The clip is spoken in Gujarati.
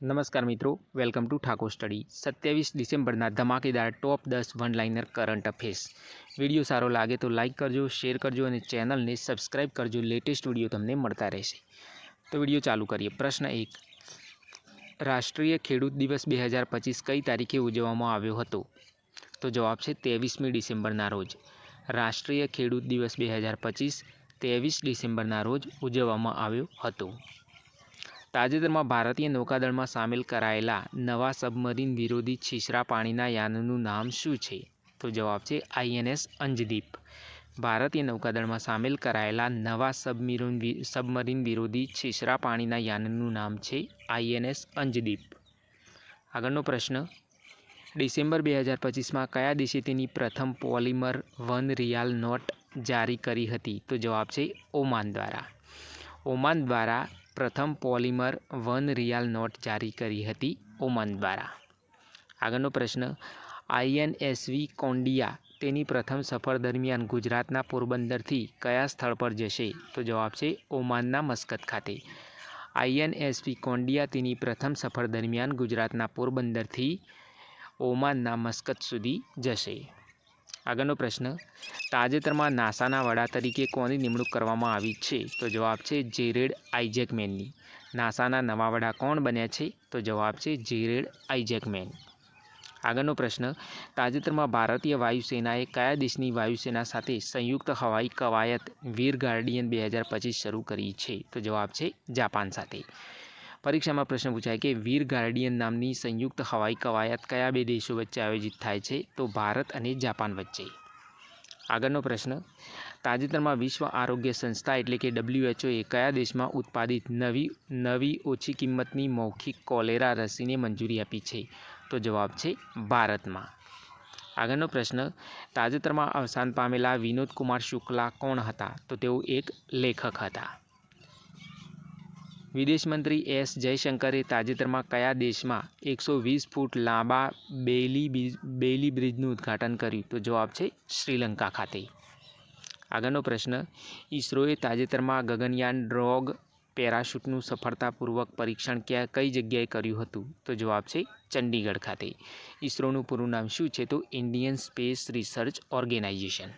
નમસ્કાર મિત્રો, વેલકમ ટુ ઠાકોર સ્ટડી. સત્યાવીસ ડિસેમ્બરના ધમાકેદાર ટોપ દસ one liner current affairs. Video સારો લાગે તો લાઇક કરજો, શેર કરજો અને ચેનલને સબસ્ક્રાઇબ કરજો. લેટેસ્ટ વીડિયો તમને મળતા રહેશે. તો વીડિયો ચાલુ કરીએ. પ્રશ્ન એક. રાષ્ટ્રીય ખેડૂત દિવસ બે હજાર પચીસ કઈ તારીખે ઉજવવામાં આવ્યો હતો? તો જવાબ છે ત્રેવીસમી ડિસેમ્બરના રોજ. રાષ્ટ્રીય ખેડૂત દિવસ બે હજાર પચીસ ત્રેવીસ ડિસેમ્બરના રોજ ઉજવવામાં આવ્યો હતો. તાજેતરમાં ભારતીય નૌકાદળમાં સામેલ કરાયેલા નવા સબમરીન વિરોધી છીછરા પાણીના યાનનું નામ શું છે? તો જવાબ છે આઈએનએસ અંજદીપ. ભારતીય નૌકાદળમાં સામેલ કરાયેલા નવા સબમરીન સબમરીન વિરોધી છીછરા પાણીના યાનનું નામ છે આઈએનએસ અંજદીપ. આગળનો પ્રશ્ન. ડિસેમ્બર બે હજાર પચીસમાં કયા દેશે તેની પ્રથમ પોલિમર વન રિયાલ નોટ જારી કરી હતી? તો જવાબ છે ઓમાન દ્વારા. ઓમાન દ્વારા પ્રથમ પોલિમર વન રિયાલ નોટ જારી કરી હતી ઓમાન દ્વારા. આગળનો પ્રશ્ન આઈએનએસવી કોન્ડિયા તેની પ્રથમ સફર દરમિયાન ગુજરાતના પોરબંદરથી કયા સ્થળ પર જશે? તો જવાબ છે, ઓમાનના મસ્કત ખાતે. આઈએનએસવી કોન્ડિયા તેની પ્રથમ સફર દરમિયાન ગુજરાતના પોરબંદરથી ઓમાનના મસ્કત સુધી જશે. આગળનો પ્રશ્ન, તાજેતરમાં નાસાના વડા તરીકે કોની નિમણૂક કરવામાં આવી છે? તો જવાબ છે જેરેડ આઇઝેકમેનની નાસાના નવા વડા કોણ બન્યા છે? તો જવાબ છે જેરેડ આઇઝેકમેન આગળનો પ્રશ્ન, તાજેતરમાં ભારતીય વાયુસેનાએ કયા દેશની વાયુસેના સાથે સંયુક્ત હવાઈ કવાયત વીર ગાર્ડિયન બે હજાર પચીસ શરૂ કરી છે? તો જવાબ છે જાપાન સાથે. પરીક્ષામાં પ્રશ્ન પૂછાય કે વીર ગાર્ડિયન નામની સંયુક્ત હવાઈ કવાયત કયા બે દેશો વચ્ચે આયોજિત થાય છે? તો ભારત અને જાપાન વચ્ચે. આગળનો પ્રશ્ન, તાજેતરમાં વિશ્વ આરોગ્ય સંસ્થા એટલે કે ડબ્લ્યુએચઓએ કયા દેશમાં ઉત્પાદિત નવી નવી ઓછી કિંમતની મૌખિક કોલેરા રસીને મંજૂરી આપી છે? તો જવાબ છે ભારતમાં. આગળનો પ્રશ્ન, તાજેતરમાં અવસાન પામેલા વિનોદ કુમાર શુક્લા કોણ હતા? તો તેઓ એક લેખક હતા. વિદેશ મંત્રી એસ જયશંકરે તાજેતરમાં કયા દેશમાં એકસો વીસ ફૂટ લાંબા બેલી બેલી બ્રિજનું ઉદ્ઘાટન કર્યું? તો જવાબ છે શ્રીલંકા ખાતે. આગળનો પ્રશ્ન ઈસરોએ તાજેતરમાં ગગનયાન ડ્રોગ પેરાશૂટનું સફળતાપૂર્વક પરીક્ષણ ક્યાં, કઈ જગ્યાએ કર્યું હતું? તો જવાબ છે ચંડીગઢ ખાતે. ઈસરોનું પૂરું નામ શું છે? તો ઇન્ડિયન સ્પેસ રિસર્ચ ઓર્ગેનાઇઝેશન.